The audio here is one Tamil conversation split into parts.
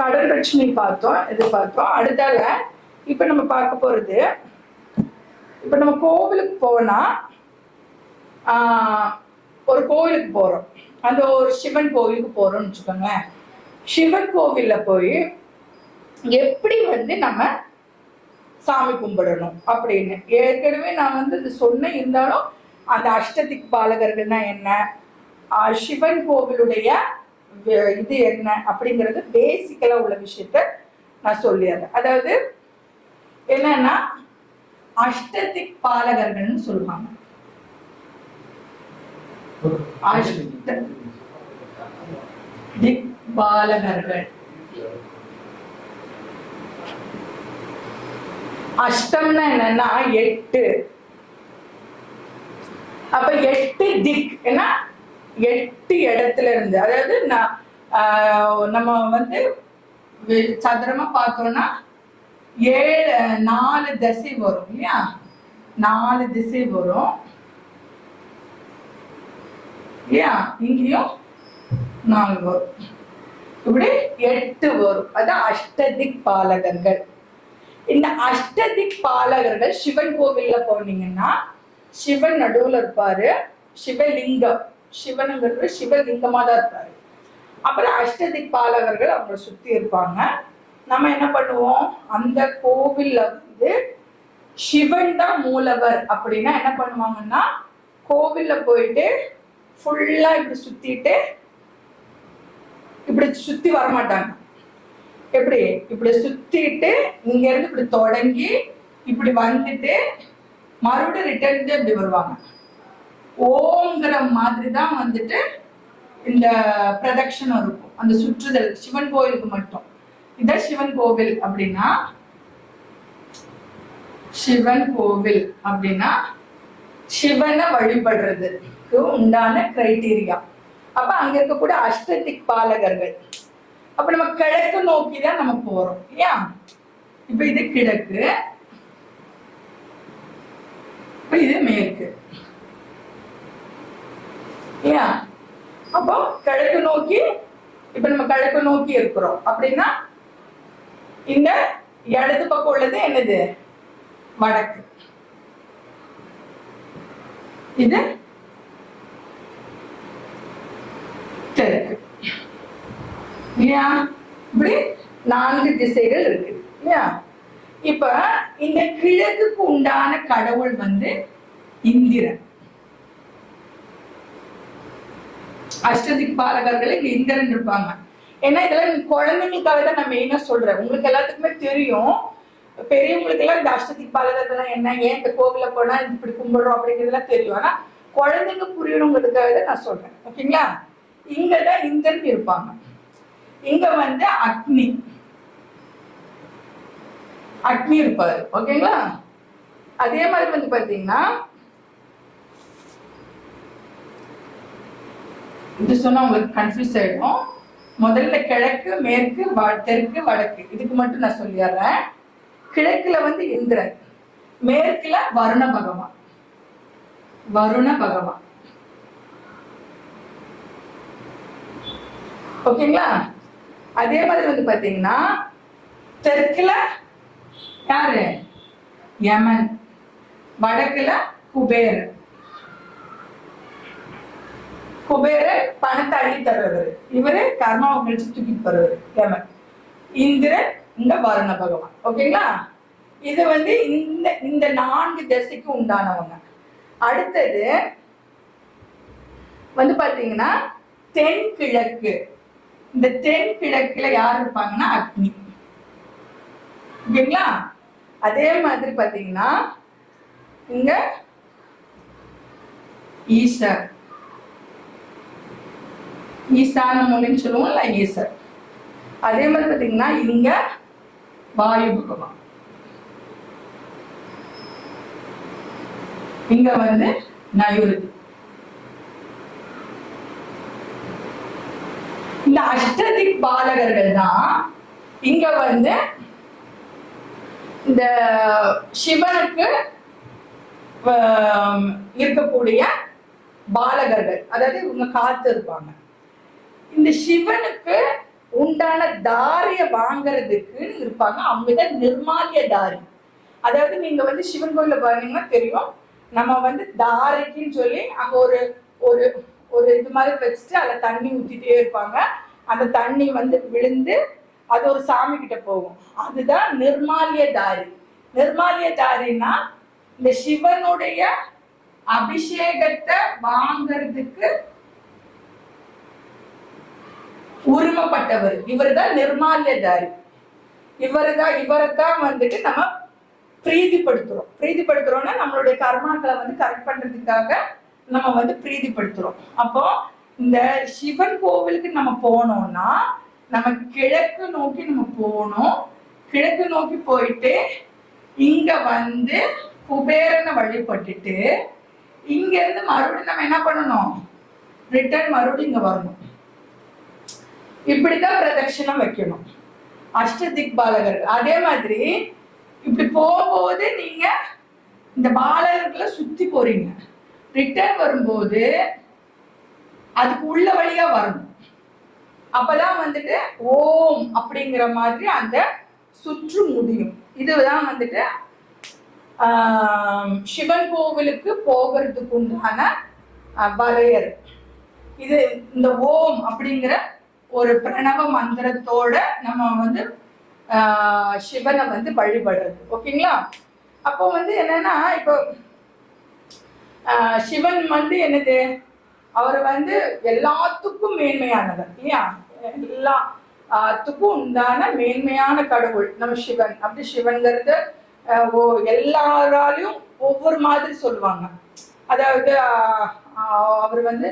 பார்த்தோம் இது பார்த்தோம் அடுத்தால இப்போ நம்ம பார்க்க போகிறது இப்போ நம்ம கோவிலுக்கு போனால் ஒரு கோவிலுக்கு போகிறோம் அந்த ஒரு சிவன் கோவிலுக்கு போகிறோம்னு வச்சுக்கோங்களேன். சிவன் கோவிலில் போய் எப்படி வந்து நம்ம சாமி கும்பிடணும் அப்படின்னு. ஏற்கனவே நான் வந்து இது சொன்ன இருந்தாலும் அந்த அஷ்டதிக் பாலகர்கள்னா என்ன? சிவன் கோவிலுடைய இது என்ன அப்படிங்கிறது பேசிக்கலாக உள்ள விஷயத்த நான் சொல்லிடுறேன். அதாவது என்னன்னா அஷ்டதிக் பாலகர்கள்னு சொல்லுவாங்க. அஷ்ட திக் பாலகர்கள். அஷ்டம்னா என்னன்னா எட்டு. அப்ப எட்டு திக் ஏன்னா எட்டு இடத்துல இருந்து அதாவது நான் நம்ம வந்து சதுரமா பார்த்தோம்னா ஏழு நாலு திசை வரும் இல்லையா? நாலு திசை வரும். இல்லையா? இங்கேயும் நாலு வரும். இப்படி எட்டு வரும். அதான் அஷ்டதிக் பாலகர்கள். இந்த அஷ்டதிக் பாலகர்கள் சிவன் கோவில்ல போனீங்கன்னா சிவன் நடுவுல இருப்பாரு சிவலிங்கம். சிவனுங்கிறது சிவலிங்கமாக தான் இருப்பாரு அப்புறம் அஷ்டதிக் பாலகர்கள் அவங்கள சுற்றி இருப்பாங்க. நம்ம என்ன பண்ணுவோம்? அந்த கோவில்ல வந்து சிவன் தான் மூலவர் அப்படின்னா என்ன பண்ணுவாங்கன்னா கோவில்ல போயிட்டு ஃபுல்லா இப்படி சுத்திட்டு இப்படி சுத்தி வர மாட்டாங்க எப்படி? இப்படி சுத்திட்டு இங்க இருந்து இப்படி தொடங்கி இப்படி வந்துட்டு மறுபடியும் ரிட்டர்ன் இப்படி வருவாங்க. ஓங்கிற மாதிரி தான் வந்துட்டு இந்த பிரதட்சணம் இருக்கும். அந்த சுற்றுதல் சிவன் கோயிலுக்கு மட்டும். இதான் சிவன் கோவில் அப்படின்னா சிவன் கோவில் அப்படின்னா சிவனை வழிபடுறதுக்கு உண்டான கிரைட்டீரியா அப்ப அங்க இருக்கக்கூடிய அஷ்டதிக் பாலகர்கள். அப்ப நம்ம கிழக்கு நோக்கி தான் நம்ம போறோம் இல்லையா? இப்ப இது கிழக்கு இப்ப இது மேற்கு. இல்லையா? அப்போ கிழக்கு நோக்கி இப்ப நம்ம கிழக்கு நோக்கி இருக்கிறோம். அப்படின்னா இந்த இடது பக்கம் உள்ளது என்னது? வடக்கு. இது தெற்கு. இல்லையா? இப்படி நான்கு திசைகள் இருக்கு. இல்லையா? இப்ப இந்த கிழக்குக்கு உண்டான கடவுள் வந்து இந்திரன். அஷ்டதிக் பாலகர்கள் இந்திரன் இருப்பாங்க. ஏன்னா இதெல்லாம் குழந்தைங்களுக்காக தான் நான் மெயினாக சொல்கிறேன் உங்களுக்கு எல்லாத்துக்குமே தெரியும். பெரியவங்களுக்கெல்லாம் இந்த அஷ்டதிக் பாலகர்கள்லாம் என்ன ஏன் இந்த கோவிலில் போனால் இப்படி கும்பிடுறோம் அப்படிங்கிறதுலாம் தெரியும். ஆனால் குழந்தைங்க புரியணுங்கிறதுக்காக தான் நான் சொல்கிறேன் ஓகேங்களா? இங்கே தான் இந்திரன் இருப்பாங்க. இங்கே வந்து அக்னி. அக்னி இருப்பார். ஓகேங்களா? அதே மாதிரி வந்து பார்த்தீங்கன்னா இது சொன்னா உங்களுக்கு கன்ஃபியூஸ் ஆயிடும். முதல்ல கிழக்கு மேற்கு வ- தெற்கு வடக்கு. இதுக்கு மட்டும் நான் சொல்லிடுறேன். கிழக்குல வந்து இந்திரன். மேற்குல வருண பகவான். வருண பகவான். ஓகேங்களா? அதே மாதிரி வந்து பாத்தீங்கன்னா தெற்குல யாரு? யமன். வடக்குல குபேர் குபேரன் பணத்தை அள்ளி தர்றவர். இவரு கர்மாவை கழிச்சு தூக்கிட்டு போறவர் யமன் இந்திரன் இந்த வருண பகவான். ஓகேங்களா? இது வந்து இந்த இந்த நான்கு திசைக்கு உண்டானவங்க. அடுத்தது வந்து பாத்தீங்கன்னா தென்கிழக்கு. இந்த தென்கிழக்குல யார் இருப்பாங்கன்னா அக்னி. ஓகேங்களா? அதே மாதிரி பாத்தீங்கன்னா இங்க ஈஸ்வர் ஈசான மூலைன்னு சொல்லுவோம்ல ஈசர் அதே மாதிரி பார்த்தீங்கன்னா இங்க வாயு பகவான். இங்க வந்து நயுருதி இந்த அஷ்டதிக் பாலகர்கள் தான் இங்க வந்து இந்த சிவனுக்கு இருக்கக்கூடிய பாலகர்கள். அதாவது இவங்க காத்து இருப்பாங்க இந்த சிவனுக்கு உண்டான தாரிய வாங்குறதுக்குன்னு இருப்பாங்க. அவங்க தான் தாரி. அதாவது நீங்க வந்து சிவன் கோயில போனீங்கன்னா தெரியும். நம்ம வந்து தாரைக்குன்னு சொல்லி அங்க ஒரு ஒரு ஒரு இது மாதிரி வச்சுட்டு அதில் தண்ணி ஊத்திட்டே இருப்பாங்க. அந்த தண்ணி வந்து விழுந்து அது ஒரு சாமி கிட்ட போகும். அதுதான் நிர்மால்ய தாரி. நிர்மாலிய தாரின்னா இந்த சிவனுடைய அபிஷேகத்தை வாங்குறதுக்கு உரிமைப்பட்டவர். இவர் தான் நிர்மால்யதாரி. இவர் தான் இவரை தான் வந்துட்டு நம்ம பிரீதிப்படுத்துறோம். பிரீதிப்படுத்துறோம்னா நம்மளுடைய கர்மாக்களை வந்து கரெக்ட் பண்றதுக்காக நம்ம வந்து பிரீதிப்படுத்துறோம். அப்போ இந்த சிவன் கோவிலுக்கு நம்ம போனோம்னா நம்ம கிழக்கு நோக்கி நம்ம போகணும் கிழக்கு நோக்கி போயிட்டு இங்க வந்து குபேரனை வழிபட்டுட்டு இங்க இருந்து மறுபடியும் நம்ம என்ன பண்ணணும்? ரிட்டர்ன் மறுபடியும் இங்க வரணும். இப்படிதான் பிரதட்சணம் வைக்கணும். அஷ்ட திக்பாலகர்கள். அதே மாதிரி இப்படி போகும்போது நீங்க இந்த பாலகர்களை சுத்தி போறீங்க. ரிட்டர்ன் வரும்போது அதுக்கு உள்ள வழியா வரணும். அப்பதான் வந்துட்டு ஓம் அப்படிங்கிற மாதிரி அந்த சுற்று முடியும். இதுதான் வந்துட்டு சிவன் கோவிலுக்கு போகிறதுக்கு உண்டான ஆஹ், வரையறை. இது இந்த ஓம் அப்படிங்கிற ஒரு பிரணவ மந்திரத்தோட நம்ம வந்து ஆஹ், சிவனை வந்து வழிபடுறது. ஓகேங்களா? அப்போ வந்து என்னன்னா இப்போ ஆஹ், சிவன் வந்து என்னது? அவர் வந்து எல்லாத்துக்கும் மேன்மையானவர் இல்லையா? எல்லாத்துக்கும் உண்டான மேன்மையான கடவுள் நம்ம சிவன். அப்படி சிவன்கிறது ஓ எல்லாராலையும் ஒவ்வொரு மாதிரி சொல்லுவாங்க. அதாவது அவர் வந்து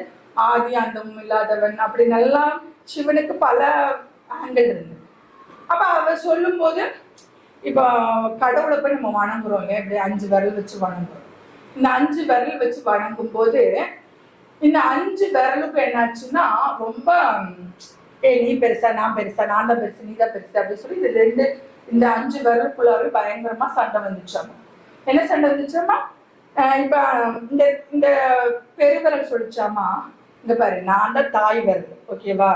ஆதி அந்தமும் இல்லாதவன் அப்படின்னு எல்லாம் சிவனுக்கு பல ஆங்கிள் இருந்தது அப்போ அவ சொல்லும்போது இப்போ கடவுளை போய் நம்ம வணங்குறோம் இல்லையா? இப்படி அஞ்சு விரல் வச்சு வணங்குறோம். இந்த அஞ்சு விரல் வச்சு வணங்கும் போது இந்த அஞ்சு விரலுக்கும் என்னாச்சுன்னா ரொம்ப ஏய் நீ பெருசா நான் பெருசா நான் தான் பெருசு நீ தான் பெருசு அப்படின்னு சொல்லி இந்த ரெண்டு இந்த அஞ்சு விரலுக்குள்ளாவே பயங்கரமா சண்டை வந்துச்சாமா என்ன சண்டை வந்துச்சாமா இப்போ இப்ப இந்த இந்த பெருவிரல் சொல்லிச்சாமா இந்த பாரு நான் தான் தாய் விரல் ஓகேவா?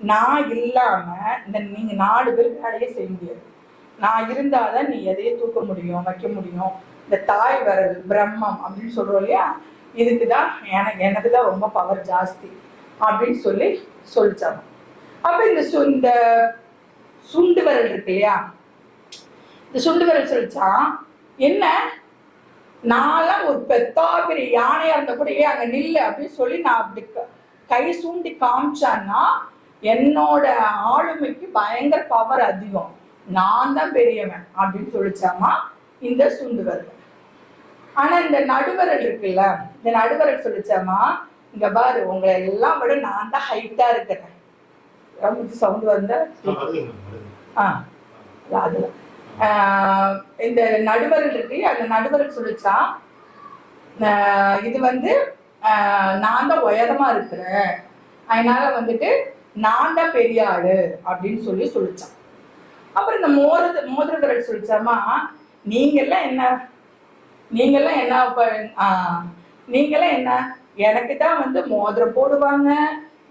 நான் இல்லாம இந்த நீங்க நாலு பேர் வேலையே செய்ய முடியாது. நான் இருந்தாதான் நீ எதையே தூக்க முடியும் வைக்க முடியும். இந்த தாய் வரல் பிரம்மம் அப்படின்னு சொல்றோம் இல்லையா? இதுக்கு தான் எனக்கு எனக்கு தான் ரொம்ப பவர் ஜாஸ்தி அப்படின்னு சொல்லி சொல்லிச்சாங்க. அப்ப இந்த சு- இந்த சுண்டு விரல் இருக்கு இல்லையா? இந்த சுண்டு விரல் சொல்லிச்சான் என்ன? நான்லாம் ஒரு பெத்தா பெரிய யானையா இருந்த கூட ஏன் அங்க நில்லு அப்படின்னு சொல்லி நான் அப்படி கை சூண்டி காமிச்சான்னா என்னோட ஆளுமைக்கு பயங்கர பவர் அதிகம். நான் தான் பெரியவன் அப்படின்னு சொல்லிச்சாமா? இந்த சுண்டு விரல் ஆனா இந்த நடுவரல் இருக்குல்ல இந்த நடுவரல் சொல்லிச்சாமா? இங்க பாரு உங்களை எல்லாம் விட நான் தான் ஹைட்டா இருக்கிறேன். ரொம்ப சவுண்ட் வந்தா ஆ அதுல இந்த நடுவரல் இருக்கு. அந்த நடுவரல் சொல்லிச்சா? இது வந்து நான் தான் உயரமா இருக்கிறேன். அதனால வந்துட்டு நான் தான் பெரிய ஆளு அப்படின்னு சொல்லி சொல்லிச்சான். அப்புறம் இந்த மோதிர மோதிர விரல் சொல்லிச்சாமா நீங்கெல்லாம் என்ன? நீங்கெல்லாம் என்ன ஆஹ் நீங்கெல்லாம் என்ன? எனக்கு தான் வந்து மோதிரம் போடுவாங்க.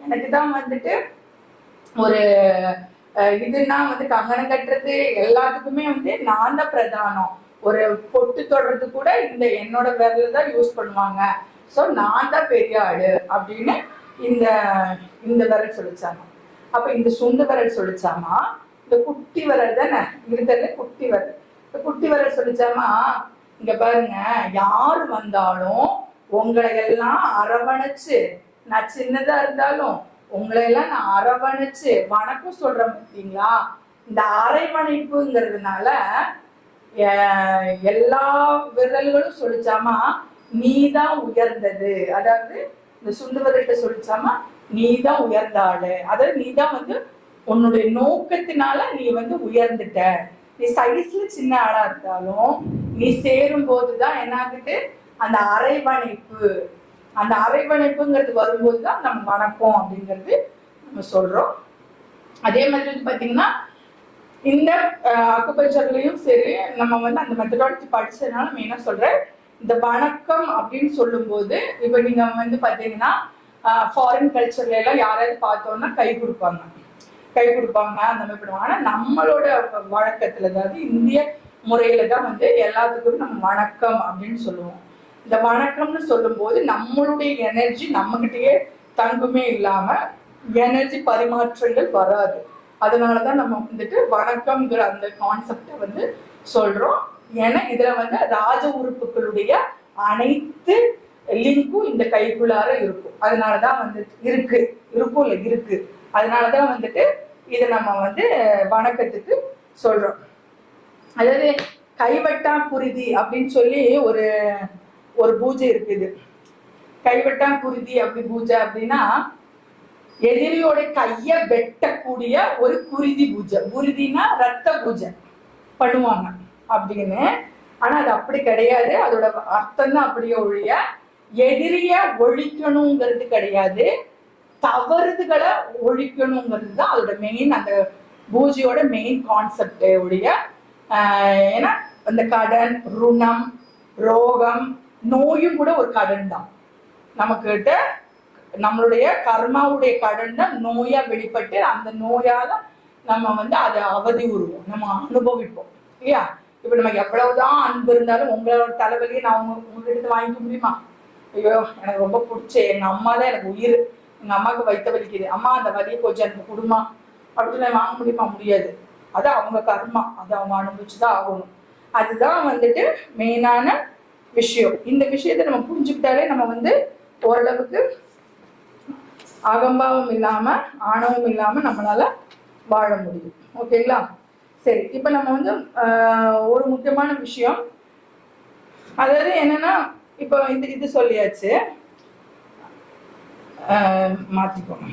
எனக்கு தான் வந்துட்டு ஒரு இதுனா வந்து கங்கணம் கட்டுறது. எல்லாத்துக்குமே வந்து நான் தான் பிரதானம். ஒரு பொட்டு தொடுறது கூட இந்த என்னோட விரல தான் யூஸ் பண்ணுவாங்க. ஸோ நான் தான் பெரிய ஆளு அப்படின்னு இந்த இந்த விரல் சொல்லிச்சாமா? அப்ப இந்த சுண்டு விரல் சொல்லிச்சாமா? இந்த குட்டி விரல் தானே? இருக்கிறதுல குட்டி விரல். இந்த குட்டி விரல் சொல்லிச்சாமா? இங்க பாருங்க யாரு வந்தாலும் உங்களை எல்லாம் அரவணைச்சு நான் சின்னதா இருந்தாலும் உங்களை எல்லாம் நான் அரவணைச்சு வணக்கம் சொல்றேன் பார்த்தீங்களா? இந்த அரைவணைப்புங்கிறதுனால எல்லா விரல்களும் சொல்லிச்சாமா? நீ தான் உயர்ந்தது. அதாவது இந்த சுண்டு விரல்கிட்ட சொல்லிச்சாமா? நீ தான் உயர்ந்த ஆளு. அதாவது நீ தான் வந்து உன்னுடைய நோக்கத்தினால நீ வந்து உயர்ந்துட்ட. நீ சைஸ்ல சின்ன ஆளா இருந்தாலும் நீ சேரும் போதுதான் என்ன ஆகுது அந்த அரைவணைப்பு. அந்த அரைவணைப்புங்கிறது வரும்போது தான் நம்ம வணக்கம் அப்படிங்கிறது நம்ம சொல்றோம். அதே மாதிரி வந்து பாத்தீங்கன்னா இந்த அக்குபஞ்சர்லயும் சரி நம்ம வந்து அந்த மெத்தடாலஜி படிச்சதுனால மெயினாக சொல்றேன். இந்த வணக்கம் அப்படின்னு சொல்லும்போது இப்போ நீங்க வந்து பாத்தீங்கன்னா ஃபாரின் கல்ச்சர்ல எல்லாம் யாராவது பார்த்தோம்னா கை கொடுப்பாங்க. கை கொடுப்பாங்க அந்த மாதிரி பண்ணுவாங்க. ஆனா நம்மளோட வழக்கத்துல அதாவது இந்திய முறையில தான் வந்து எல்லாத்துக்கும் நம்ம வணக்கம் அப்படின்னு சொல்லுவோம். இந்த வணக்கம்னு சொல்லும்போது நம்மளுடைய எனர்ஜி நம்மகிட்டயே தங்குமே இல்லாம எனர்ஜி பரிமாற்றங்கள் வராது. அதனாலதான் நம்ம வந்துட்டு வணக்கம்ங்கிற அந்த கான்செப்டை வந்து சொல்றோம். ஏன்னா இதுல வந்து ராஜ உறுப்புகளுடைய அனைத்து லிங்கும் இந்த கைக்குள்ளார இருக்கும். அதனாலதான் வந்துட்டு இருக்கு. இருக்கும் இல்ல இருக்கு. அதனாலதான் வந்துட்டு இதை நம்ம வந்து வணக்கத்துக்கு சொல்றோம். அதாவது கைவட்டா குருதி அப்படின்னு சொல்லி ஒரு ஒரு பூஜை இருக்குது கைவட்டா குருதி அப்படி பூஜை அப்படின்னா எதிரியோட கைய வெட்டக்கூடிய ஒரு குருதி பூஜை. குருதினா ரத்த பூஜை பண்ணுவாங்க. அப்படின்னு. ஆனா அது அப்படி கிடையாது. அதோட அர்த்தம் தான் அப்படியே ஒழிய எதிரிய ஒழிக்கணுங்கிறது கிடையாது. தவறுதுகளை ஒழிக்கணுங்கிறது தான் அதோட மெயின் அந்த பூஜையோட மெயின் கான்செப்ட் ஒழிய ஏன்னா அந்த கடன் ருணம் ரோகம் நோயும் கூட ஒரு கடன் தான். நமக்கிட்ட நம்மளுடைய கர்மாவுடைய கடன் தான் நோயா வெளிப்பட்டு அந்த நோயால நம்ம வந்து அதை அவதி உருவோம். நம்ம அனுபவிப்போம். இல்லையா? இப்ப நம்ம எவ்வளவுதான் அன்பு இருந்தாலும் உங்களோட தலைவலியை நான் உங்க உங்ககிட்ட வாங்கிக்க முடியுமா? ஐயோ எனக்கு ரொம்ப பிடிச்ச எங்க அம்மா தான் எனக்கு உயிர். எங்க அம்மாவுக்கு வைத்த வலிக்குது. அம்மா அந்த வலியை கொஞ்சம் எனக்கு கொடுமா. அப்படின்னு வாங்க முடியுமா? முடியாது. அது அவங்க கர்மா. அது அவங்க அனுபவிச்சுதான் ஆகணும். அதுதான் வந்துட்டு மெயினான விஷயம். இந்த விஷயத்தை நம்ம புரிஞ்சுக்கிட்டாலே நம்ம வந்து ஓரளவுக்கு அகம்பாவம் இல்லாம ஆணவம் இல்லாம நம்மளால வாழ முடியும். ஓகேங்களா? சரி இப்போ நம்ம வந்து ஆஹ், ஒரு முக்கியமான விஷயம். அதாவது என்னன்னா இப்போ இது இது சொல்லியாச்சு. ஆஹ், மாத்திக்கோங்க.